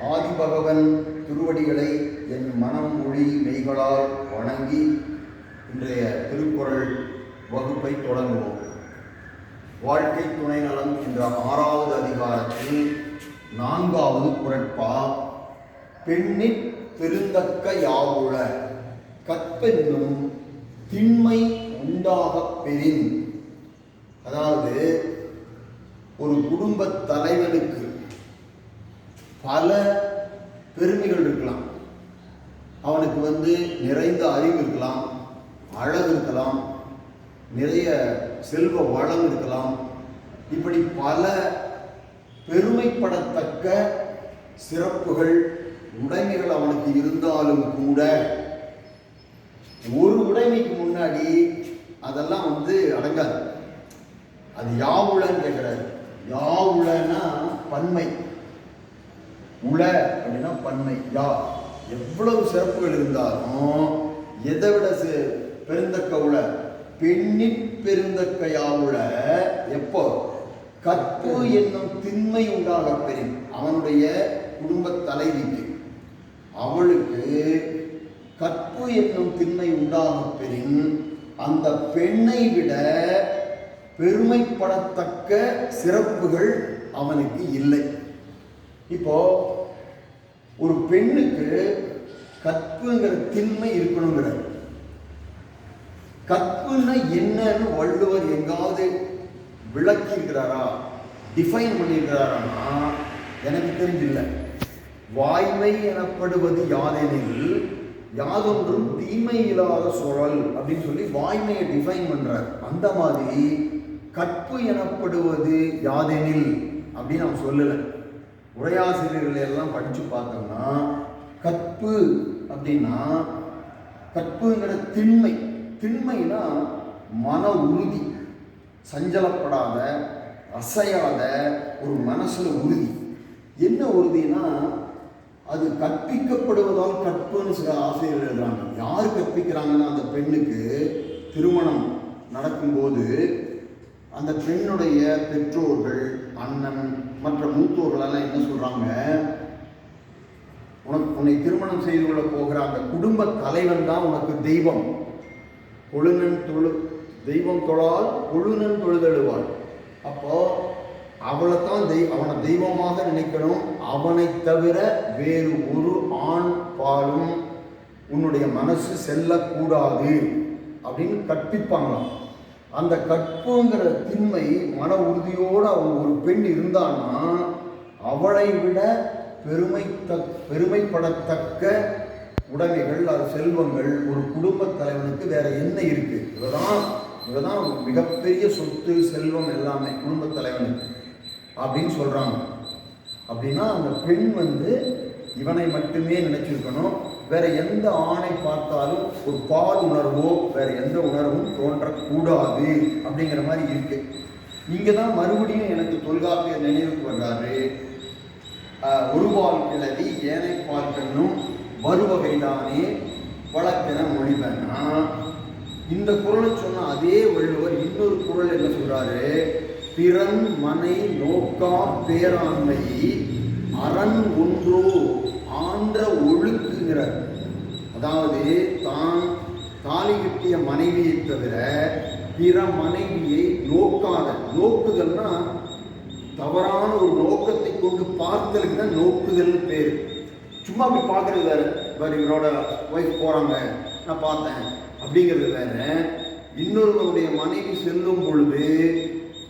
ஆதிபகவன் திருவடிகளை என் மனம் மொழி மெய்களால் வணங்கி இன்றைய திருக்குறள் வகுப்பை தொடங்குவோம். வாழ்க்கை துணை நலம் என்ற ஆறாவது அதிகாரத்தில் நான்காவது குரட்பா பெண்ணிற் பெருந்தக்க யாவுள? கற்பென்னும் திண்மை உண்டாகப் பெறின். அதாவது ஒரு குடும்ப தலைவனுக்கு பல பெருமைகள் இருக்கலாம். அவனுக்கு வந்து நிறைந்த அறிவு இருக்கலாம் அழகு இருக்கலாம் நிறைய செல்வ வளம் இருக்கலாம். இப்படி பல பெருமைப்படத்தக்க சிறப்புகள் உடைமைகள் அவனுக்கு இருந்தாலும் கூட ஒரு உடைமைக்கு முன்னாடி அதெல்லாம் வந்து அடங்காது. அது யாவுளன்னு கேட்குறாரு யாவுளன்னா பன்மை. உல அப்படின்னா பன்மை. யா எவ்வளவு சிறப்புகள் இருந்தாலும் எதை விட பெருந்தக்க உல பெண்ணிற் பெருந்தக்க எப்போ? கற்பு என்னும் திண்மை உண்டாக பெறும். அவனுடைய குடும்ப தலைவிக்கு அவளுக்கு கற்பு என்னும் திண்மை உண்டாக பெறின் அந்த பெண்ணை விட பெருமைப்படத்தக்க சிறப்புகள் அவனுக்கு இல்லை. இப்போ ஒரு பெண்ணுக்கு கற்புங்கிற திண்மை இருக்கணுங்கிறார். கற்புன்னா என்னன்னு வள்ளுவர் எங்காவது விளக்கி இருக்கிறாரா டிஃபைன் பண்ணியிருக்கிறாரான்னா எனக்கு தெரிஞ்சில்லை. வாய்மை எனப்படுவது யாதெனில் யாதொன்றும் தீமை இல்லாத சுழல் அப்படின்னு சொல்லி வாய்மையை டிஃபைன் பண்றார். அந்த மாதிரி கற்பு எனப்படுவது யாதெனில் அப்படின்னு அவன் சொல்லலை. உரையாசிரியர்களை எல்லாம் படித்து பார்த்தோம்னா கற்பு அப்படின்னா கற்புங்கிற திண்மை. திண்மைனா மன உறுதி. சஞ்சலப்படாத அசையாத ஒரு மனசில் உறுதி. என்ன உறுதினா அது கற்பிக்கப்படுவதால் கற்புன்னு சில ஆசிரியர்கள் எழுதுறாங்க. யார் கற்பிக்கிறாங்கன்னா அந்த பெண்ணுக்கு திருமணம் நடக்கும்போது அந்த பெண்ணுடைய பெற்றோர்கள் அண்ணன் மற்ற மூத்தோர்களெல்லாம் என்ன சொல்கிறாங்க உனக்கு உன்னை திருமணம் செய்து கொள்ள போகிற அந்த குடும்ப தலைவன் தான் உனக்கு தெய்வம். கொழுநன் தொழு தெய்வம் தொழால் கொழுநன் தொழுதழுவாள். அப்போ அவளை தான் தெய் அவனை தெய்வமாக நினைக்கணும். அவனை தவிர வேறு ஒரு ஆண் பாலும் உன்னுடைய மனசு செல்லக்கூடாது. அப்படின்னு கற்பிப்பாங்களாம். அந்த கற்புங்கிற திண்மை மன உறுதியோடு அவன் ஒரு பெண் இருந்தான்னா அவளை விட பெருமை தக் பெருமைப்படத்தக்க உடைமைகள் அது செல்வங்கள் ஒரு குடும்ப தலைவனுக்கு வேற என்ன இருக்கு? இவதான் இவதான் மிகப்பெரிய சொத்து செல்வம் எல்லாமே குடும்ப தலைவனுக்கு அப்படின்னு சொல்றாங்க. அப்படின்னா அந்த பெண் வந்து இவனை மட்டுமே நினைச்சிருக்கணும். வேற எந்த ஆணை பார்த்தாலும் ஒரு பால் உணர்வோ வேற எந்த உணர்வும் தோன்றக்கூடாது அப்படிங்கிற மாதிரி இருக்கு. இங்கே தான் மறுபடியும் எனக்கு தொல்காப்பியர் நினைவுக்கு வர்றாரு. ஒருபால் கிளவி ஏனை பார்க்கணும். வருவகைதானே வழக்கென மொழிபெனா இந்த குரலை சொன்ன அதே வள்ளுவர் இன்னொரு குரல் என்ன சொல்றாரு? பிறன் மனை நோக்கா பேராண்மை அரண் ஒன்றோ ஆன்ற சொல்லுகிறார். அதாவது தான் தாலி கட்டிய மனைவியை தவிர பிற மனைவியை நோக்காத நோக்குதல்னா தவறான ஒரு நோக்கத்தை கொண்டு பார்த்தலுக்கு தான் நோக்குதல்னு பேர். சும்மா அப்படி பார்க்கறது வேறு. வேறு இவரோட ஒய்ஃப் போகிறாங்க நான் பார்த்தேன். அப்படிங்கிறது வேற. இன்னொருவருடைய மனைவி செல்லும் பொழுது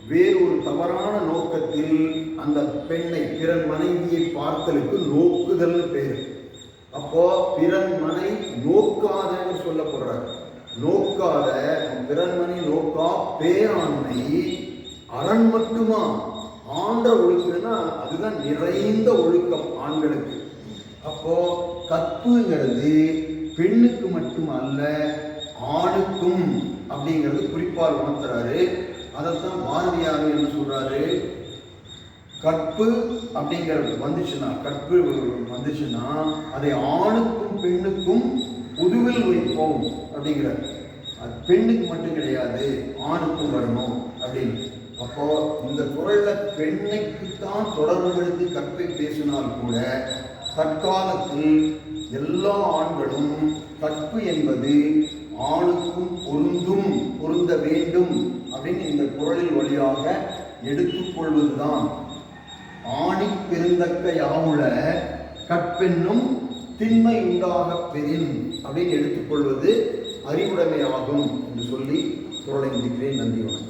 வேறு ஒரு தவறான நோக்கத்தில் அந்த பெண்ணை பிற மனைவியை பார்த்தலுக்கு நோக்குதல்னு பேர். அப்போ பிறன்மனை நோக்காதன்னு சொல்லப்படுறார். நோக்காத பிறன்மனை நோக்கா பேராண்மை அரண் மட்டுமா? ஆண்ட ஒழுக்கம்னா அதுதான் நிறைந்த ஒழுக்கம் ஆண்களுக்கு. அப்போ கற்புங்கிறது பெண்ணுக்கு மட்டும் அல்ல ஆணுக்கும் அப்படிங்கிறது குறிப்பால் உணர்த்துறாரு. அதைத்தான் பாரதியார் என்ன சொல்றாரு? கற்பு அப்படிங்கிறது வந்துச்சுன்னா கற்பு வந்துச்சுன்னா அதை ஆணுக்கும் பெண்ணுக்கும் பொதுவில் வைப்போம் அப்படிங்கிறார் அது பெண்ணுக்கு மட்டும் கிடையாது ஆணுக்கும் வரணும் அப்படின்னு. அப்போ இந்த குரல்ல பெண்ணைக்கு தான் தொடர்புபடுத்தி கற்பை பேசினால் கூட தற்காலத்தில் எல்லா ஆண்களும் கற்பு என்பது ஆணுக்கும் பொருந்தும் பொருந்த வேண்டும் அப்படின்னு இந்த குரலில் வழியாக எடுத்துக்கொள்வதுதான் ஆணி பெருந்தக்க யாவுல கற்பென்னும் திண்மை உண்டாக பெறின் அப்படின்னு எடுத்துக்கொள்வது அறிவுடைமையாகும் என்று சொல்லி குரலை முடிக்கிறேன். நன்றி வணக்கம்.